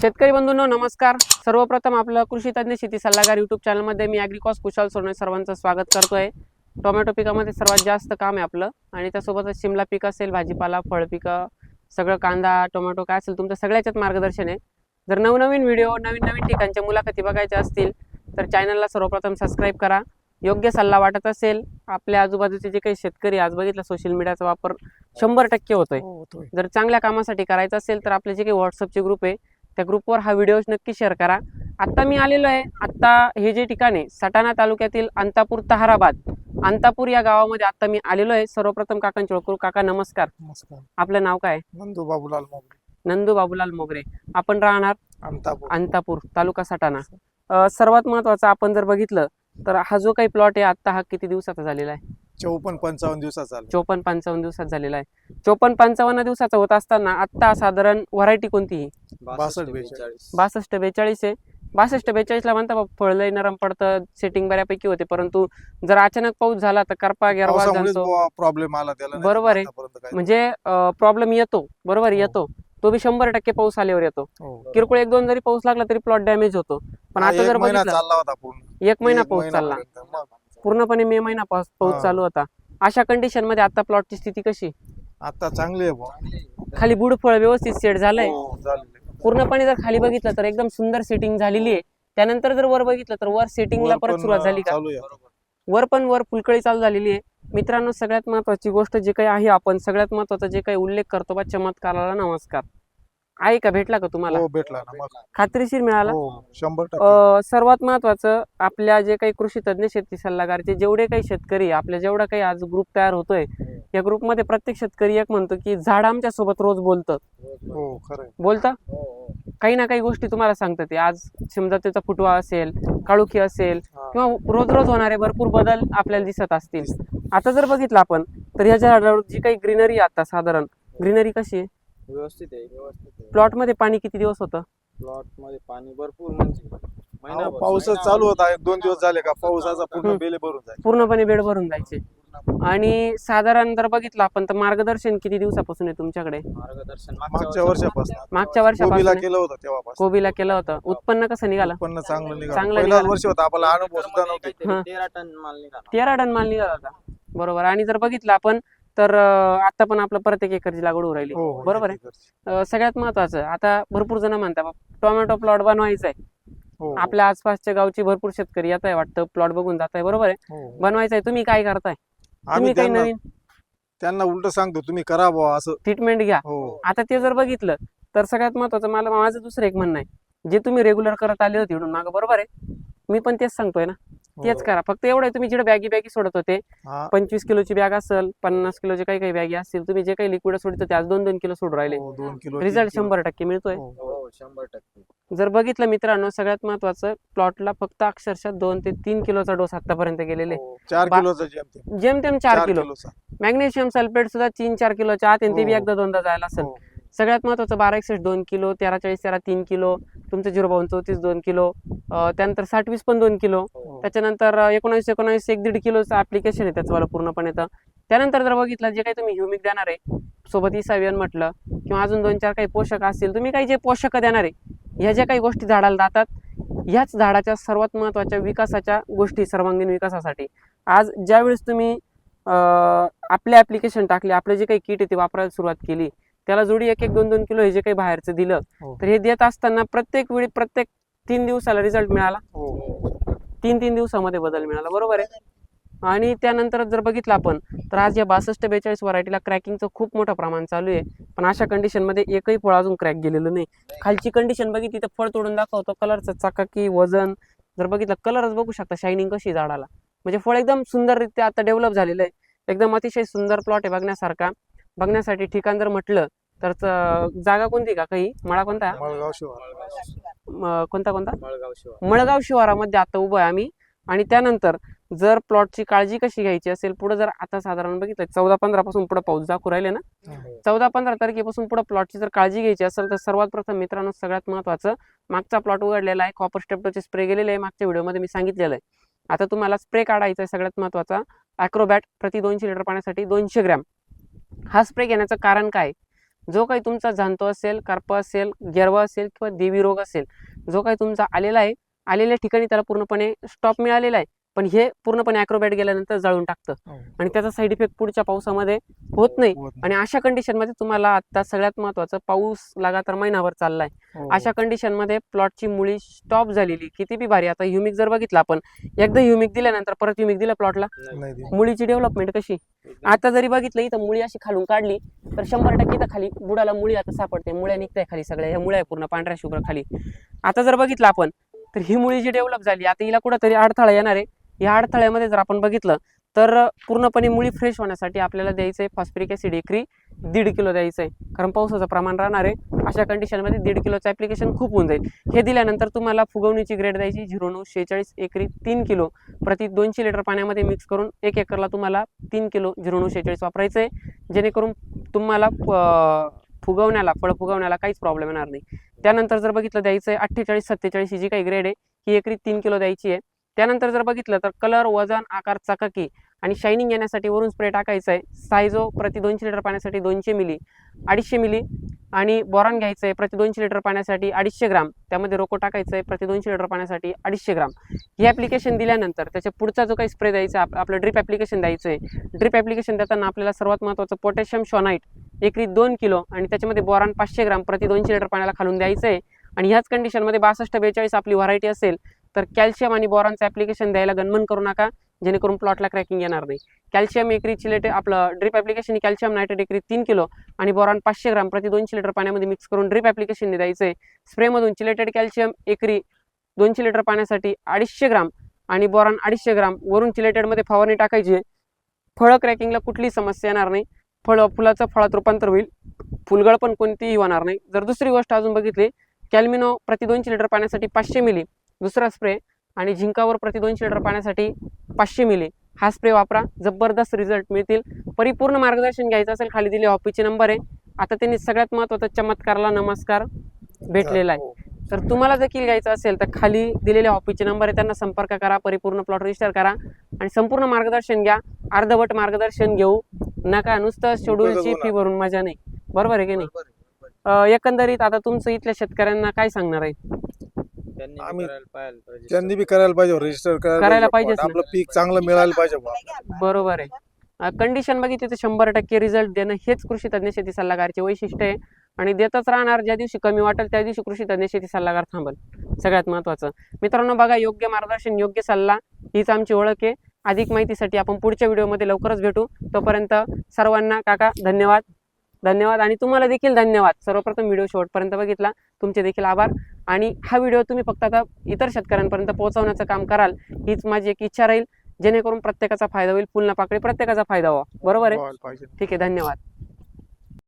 शेतकरी बंधूंनो नमस्कार. सर्वप्रथम आपलं कृषी तज्ञ शेती सल्लागार युट्यूब चॅनलमध्ये मी ॲग्रिकॉस कुशाल सोडणे सर्वांचं स्वागत करतोय. टोमॅटो पिकामध्ये सर्वात जास्त काम आहे आपलं आणि त्यासोबतच शिमला पीक असेल भाजीपाला फळ पिकं सगळं कांदा टोमॅटो काय असेल तुमचं सगळ्याच्यात मार्गदर्शन आहे. जर नवनवीन व्हिडिओ नवीन नवीन ठिकाणच्या मुलाखती बघायच्या असतील तर चॅनलला सर्वप्रथम सबस्क्राईब करा. योग्य सल्ला वाटत असेल आपल्या आजूबाजूचे जे काही शेतकरी आज बघितलं सोशल मीडियाचा वापर शंभर टक्के हो, होतोय. जर चांगल्या कामासाठी करायचं असेल तर आपले जे काही व्हॉट्सअपचे ग्रुप आहे त्या ग्रुपवर हा व्हिडिओ नक्की शेअर करा. आत्ता मी आलेलो आहे. आत्ता हे जे ठिकाण आहे सटाणा तालुक्यातील अंतापूर तहाराबाद. अंतापूर या गावामध्ये आत्ता मी आलेलो आहे. सर्वप्रथम काकांची ओळख काका नमस्कार. नमस्कार. आपलं नाव काय? नंदू बाबूलाल मोगरे. नंदू बाबूलाल मोगरे. आपण राहणार अंतापूर. अंतापूर तालुका सटाणा. अं, सर्वात महत्वाचं आपण जर बघितलं तर हा जो काही प्लॉट आहे आत्ता हा किती दिवसाचा झालेला आहे? चौपन्न पंचावन्न दिवसाचा चालू चोपन्न पंचावन्न दिवसात झालेला आहे चोपन्न पंचावन्न दिवसाचा होत असताना आत्ता साधारण व्हरायटी कोणती? बासष्ट बेचाळीस बासष्ट बेचाळीस आहे बासष्ट बेचाळीसला म्हणता बा, फळ लय नरम पडतं सेटिंग बऱ्यापैकी होते परंतु जर अचानक पाऊस झाला तर करपा गेरवा पावसामुळेच जाणतो प्रॉब्लेम आला त्याला नाही बरोबर आहे. आतापर्यंत काही. म्हणजे प्रॉब्लेम येतो बरोबर हो. येतो तो बी शंभर टक्के पाऊस आल्यावर येतो हो. किरकोळ एक दोन जरी पाऊस लागला तरी प्लॉट डॅमेज होतो पण हा, आता एक जर महिना बघितलं चालला होता पूर्ण एक महिना एक पाऊस चालला महिनापर्यंत. मग पूर्णपणे मे महिना पाऊस पाऊस. चालू होता अशा कंडिशनमध्ये आता प्लॉटची स्थिती कशी आता चांगली आहे बुवा. खाली बुड फळ व्यवस्थित सेट झालंय हो, झालेली. पूर्णपणे जर खाली बघितलं तर एकदम सुंदर सेटिंग झालेली आहे त्यानंतर जर वर बघितलं तर वर सेटिंगला वर परत पण, सुरुवात झाली का चालू आहे. वर पण वर फुलकळी चालू झालेली आहे मित्रांनो सगळ्यात महत्वाची गोष्ट जे काही आहे आपण सगळ्यात महत्त्वाचा जे काही उल्लेख करतो बा चमत्काराला नमस्कार आहे का? भेटला का तुम्हाला? हो भेटला ना मग. खात्रीशीर मिळाला? हो शंभर टक्के. अं, सर्वात महत्वाचं आपल्या जे काही कृषी तज्ञ शेती सल्लागारचे जेवढे काही शेतकरी आपल्या जेवढा काही आज ग्रुप तयार होतोय या ग्रुपमध्ये प्रत्येक शेतकरी एक म्हणतो की झाड आमच्यासोबत रोज बोलतं. हो. बोलतं? काही ना काही गोष्टी तुम्हाला सांगतात. ते आज समजा त्याचा फुटवा असेल काळुखी असेल हा. किंवा रोज रोज होणारे भरपूर बदल आपल्याला दिसत असतील. आता जर बघितलं आपण तर ह्या झाडावर जी काही ग्रीनरी आता साधारण ग्रीनरी कशी आहे? व्यवस्थित आहे व्यवस्थित आहे. प्लॉटमध्ये पाणी किती दिवस होतं? प्लॉटमध्ये पाणी भरपूर म्हणजे महिनाभर- महिनाभर. चालू होता. एक दोन दिवस झाले का? पावसाचा पूर्ण हम्म. बेले भरून जाईल पूर्णपणे बेड भरून जायचे. आणि साधारण जर बघितलं आपण तर मार्गदर्शन किती दिवसापासून आहे तुमच्याकडे? मार्गदर्शन मागच्या वर्षापासून. मागच्या कोबीला वर्षापासून केलं होतं तेव्हापासून. कोबीला केलं होतं. उत्पन्न कसं निघालं? उत्पन्न चांगलं निघालं. चांगलं पहिलाच निघालं. वर्ष होता. आपला अनुभव सुद्धा मध्ये नव्हते. काहीतरी हा. तेरा टन माल निघाला तेरा टन माल निघाला होता. बरोबर. आणि जर बघितलं आपण तर आता पण आपलं प्रत्येक एकरची लागवड होऊ राहिली. हो बरोबर आहे? सगळ्यात महत्वाचं आता भरपूर जण म्हणतात "बाप, टोमॅटो प्लॉट बनवायचा आहे हो. आपल्या आसपासच्या गावची भरपूर शेतकरी येत आहे वाटतं प्लॉट बघून जात आहे बरोबर आहे? हो. बनवायचं आहे तुम्ही काय करताय? आम्ही तुम्ही काही नवीन त्यांना उलट सांगतो तुम्ही करा बुवा असं. ट्रीटमेंट घ्या. हो. आता ते जर बघितलं तर सगळ्यात महत्वाचं मला माझं दुसरं एक म्हणणं आहे. जे तुम्ही रेग्युलर करत आले होते इकडून मागं बरोबर आहे? मी पण तेच सांगतोय ना. तेच हो. करा फक्त एवढं तुम्ही जिकडे बॅगी बॅगी सोडत होते हा. पंचवीस किलोची बॅग असेल पन्नास किलोची काही काही बॅगी असतील तुम्ही जे काही लिक्विड सोडत होते आज दोन दोन किलो सोडून राहिले हो, रिझल्ट किलो. शंभर टक्के मिळतोय हो. हो शंभर टक्के जर बघितलं मित्रांनो सगळ्यात महत्वाचं प्लॉटला फक्त अक्षरशः दोन ते तीन किलोचा डोस आतापर्यंत गेलेले हो. जेमतेम चार किलो मॅग्नेशियम सल्फेट सुद्धा तीन चार किलोच्या आत ते बी हो. एकदा दोनदा जायला असेल हो. सगळ्यात महत्वाचं बारा एकसष्ट दोन किलो तेरा चाळीस तेरा तीन किलो तुमचं झिरो बावन चौतीस दोन किलो त्यानंतर साठ वीस पण दोन किलो हो. त्याच्यानंतर एकोणावीस एकोणावीस एक दीड किलोचं ऍप्लिकेशन आहे त्याचं मला पूर्णपणे तर त्यानंतर जर बघितलं जे काही तुम्ही ह्युमिक देणार आहे सोबत इसावियन म्हटलं किंवा अजून दोन चार काही पोषक असतील तुम्ही काही जे पोषक देणार आहे ह्या ज्या काही गोष्टी झाडाला जातात ह्याच झाडाच्या सर्वात महत्त्वाच्या विकासाच्या गोष्टी सर्वांगीण विकासासाठी आज ज्यावेळेस तुम्ही आपले ऍप्लिकेशन टाकले आपले जे काही किट आहे ते वापरायला सुरुवात केली त्याला जोडी एक एक दोन दोन किलो हे जे काही बाहेरचं दिलं हो. तर हे देत असताना प्रत्येक वेळी प्रत्येक तीन दिवसाला रिझल्ट मिळाला. हो. तीन तीन दिवसामध्ये बदल मिळाला. बरोबर आहे. आणि त्यानंतर जर बघितलं आपण तर आज या बासष्ट बेचाळीस व्हरायटीला क्रॅकिंगचं खूप मोठं प्रमाण चालू आहे. पण अशा कंडिशनमध्ये एकही फळ अजून क्रॅक गेलेलं नाही. खालची कंडिशन बघितली तर फळ तोडून दाखवतो. कलरचं चकाकी वजन. जर बघितलं कलरच बघू शकता शायनिंग कशी झाडाला. म्हणजे फळ एकदम सुंदररित्या आता डेव्हलप झालेलं आहे. एकदम अतिशय सुंदर प्लॉट आहे बघण्यासारखा. बघण्यासाठी ठिकाण जर म्हटलं तर जागा कोणती का काही? मळा कोणता? कोणता कोणता? मळगाव शिवार. मळगाव शिवारामध्ये आता उभं आहे आम्ही. आणि त्यानंतर जर प्लॉटची काळजी कशी घ्यायची असेल पुढे जर आता साधारण बघितलं चौदा पंधरा पासून पुढे पाऊस दाखवू राहिले ना? चौदा पंधरा तारखेपासून पुढे प्लॉटची जर काळजी घ्यायची असेल तर सर्वात प्रथम मित्रांनो सगळ्यात महत्वाचं मागचा प्लॉट उघडलेला आहे कॉपर स्टेप्टोचे स्प्रे गेलेले आहे मागच्या व्हिडिओमध्ये मी सांगितलेलं आहे. आता तुम्हाला स्प्रे काढायचा आहे सगळ्यात महत्त्वाचा अॅक्रोबॅट प्रति दोनशे लिटर पाण्यासाठी दोनशे ग्रॅम हा स्प्रे घेण्याचं कारण काय? जो काही तुमचा जाणतो असेल कार्प असेल गेरवा असेल किंवा देवी रोग असेल जो काही तुमचा आलेला आहे आलेल्या ठिकाणी त्याला पूर्णपणे स्टॉप मिळालेला आहे पण हे पूर्णपणे अॅक्रोबॅट गेल्यानंतर जाळून टाकतं. आणि त्याचा साईड इफेक्ट पुढच्या पावसामध्ये होत नाही. आणि अशा कंडिशनमध्ये तुम्हाला आता सगळ्यात महत्वाचं पाऊस लगातार महिनाभर चाललाय. हो. अशा कंडिशनमध्ये प्लॉटची मुळी स्टॉप झालेली. किती बी भारी. आता ह्युमिक जर बघितलं आपण एकदा ह्युमिक दिल्यानंतर परत ह्युमिक दिलं प्लॉटला. मुळीची डेव्हलपमेंट कशी? आता जरी बघितलं इथं मुळी अशी खालून काढली तर शंभर टक्के इथं खाली बुडाला मुळी आता सापडते. मुळ्या निघताय खाली सगळ्या ह्या मुळ्या आहे पूर्ण पांढऱ्या शुभ्र खाली. आता जर बघितलं आपण तर ही मुळी जी डेव्हलप झाली आता हिला कुठंतरी अडथळा येणार आहे. या अडथळ्यामध्ये जर आपण बघितलं तर पूर्णपणे मुळी फ्रेश होण्यासाठी आपल्याला द्यायचं आहे फॉस्फरिक ॲसिड एकरी. दीड किलो द्यायचं आहे कारण पावसाचं प्रमाण राहणार आहे. अशा कंडिशनमध्ये दीड किलोचं ॲप्लिकेशन खूप होऊन जाईल. हे दिल्यानंतर तुम्हाला फुगवणीची ग्रेड द्यायची झिरो नऊ शेहेचाळीस एकरी तीन किलो. प्रति दोनशे लिटर पाण्यामध्ये मिक्स करून एक एकरला तुम्हाला तीन किलो झिरो नऊ शेहेचाळीस वापरायचं आहे जेणेकरून तुम्हाला फुगवण्याला फळ फुगवण्याला काहीच प्रॉब्लेम येणार नाही. त्यानंतर जर बघितलं द्यायचं आहे अठ्ठेचाळीस सत्तेचाळीस ही जी काही ग्रेड आहे ही एकरी तीन किलो द्यायची आहे. त्यानंतर जर बघितलं तर कलर वजन आकार चकाकी आणि शायनिंग येण्यासाठी वरून स्प्रे टाकायचा आहे सायझो प्रति दोनशे लिटर पाण्यासाठी दोनशे मिली अडीचशे मिली आणि बोरॉन घ्यायचं आहे प्रति दोनशे लिटर पाण्यासाठी अडीचशे ग्राम. त्यामध्ये रोको टाकायचं आहे प्रति दोनशे लिटर पाण्यासाठी अडीचशे ग्राम. हे ॲप्लिकेशन दिल्यानंतर त्याच्या पुढचा जो काही स्प्रे द्यायचा आप- आपलं ड्रिप ॲप्लिकेशन द्यायचं आहे ड्रिप ॲप्लिकेशन देताना आपल्याला सर्वात महत्त्वाचं पोटॅशियम शॉनाईट एकरी दोन किलो आणि त्याच्यामध्ये बोरॉन पाचशे ग्राम प्रति दोनशे लिटर पाण्याला खालून द्यायचं आहे आणि ह्याच कंडिशनमध्ये बासष्ट बेचाळीस आपली व्हरायटी असेल तर कॅल्शियम आणि बोरानचं ॲप्लिकेशन द्यायला गणमन करू नका. जेणेकरून प्लॉटला क्रॅकिंग येणार नाही. कॅल्शियम एकरी चिलेटे आपलं ड्रिप ॲप्लिकेशन कॅल्शियम नायट्रेट एकरी तीन किलो आणि बोरॉन पाचशे ग्राम प्रति दोनशे लिटर पाण्यामध्ये मिक्स करून ड्रिप ॲप्लिकेशनने द्यायचं आहे स्प्रेमधून चिलेटेड कॅल्शियम एकरी दोनशे लिटर पाण्यासाठी अडीचशे ग्राम आणि बोरॉन अडीचशे ग्राम वरून चिलेटेडमध्ये फवारणी टाकायची आहे. फळं क्रॅकिंगला कुठलीही समस्या येणार नाही. फळं फुलाचं फळात रूपांतर होईल. फुलगळ पण कोणतीही होणार नाही. जर दुसरी गोष्ट अजून बघितली कॅल्मिनो प्रति दोनशे लिटर पाण्यासाठी पाचशे मिली दुसरा स्प्रे आणि झिंकावर प्रति दोनशे लिटर पाण्यासाठी पाचशे मिली. हा स्प्रे वापरा. जबरदस्त रिझल्ट मिळतील. परिपूर्ण मार्गदर्शन घ्यायचं असेल खाली दिले ऑफिसचे नंबर आहे. आता त्यांनी सगळ्यात महत्त्वाचा चमत्कारला नमस्कार भेटलेला आहे. हो. तर तुम्हाला देखील घ्यायचं असेल तर खाली दिलेले ऑफिसचे नंबर आहे. त्यांना संपर्क करा परिपूर्ण प्लॉट रजिस्टर करा आणि संपूर्ण मार्गदर्शन घ्या. अर्धवट मार्गदर्शन घेऊ. नका नुसतं शेड्यूलची फी भरून मजा नाही. बरोबर आहे की नाही? एकंदरीत आता तुमचं इथल्या शेतकऱ्यांना काय सांगणार आहे? त्यांनी आम्ही- करायला पाहिजे. त्यांनी बी करायला पाहिजे रजिस्टर करायला पाहिजेच ना. आपलं पीक चांगलं मिळायला पाहिजे बुवा. बरोबर आहे. कंडिशन बघितली तर शंभर टक्के रिझल्ट देणं हेच कृषी तज्ज्ञ शेती सल्लागारचे वैशिष्ट्य आहे. आणि देतच राहणार ज्या दिवशी कमी वाटेल त्या दिवशी कृषी तज्ज्ञ शेती सल्लागार थांबल. सगळ्यात महत्त्वाचं मित्रांनो बघा योग्य मार्गदर्शन योग्य सल्ला हीच आमची ओळख आहे. अधिक माहितीसाठी आपण पुढच्या व्हिडिओमध्ये लवकरच भेटू. तोपर्यंत सर्वांना काका धन्यवाद. धन्यवाद. आणि तुम्हाला देखील धन्यवाद. सर्वप्रथम व्हिडिओ शेवटपर्यंत बघितला. तुमचे देखील आभार. आणि हा व्हिडिओ तुम्ही फक्त आता इतर शेतकऱ्यांपर्यंत पोहोचवण्याचं काम कराल हीच माझी एक इच्छा राहील. जेणेकरून प्रत्येकाचा फायदा होईल. फुल ना पाकळी प्रत्येकाचा फायदा व्हावा. बरोबर आहे? ठीक आहे धन्यवाद.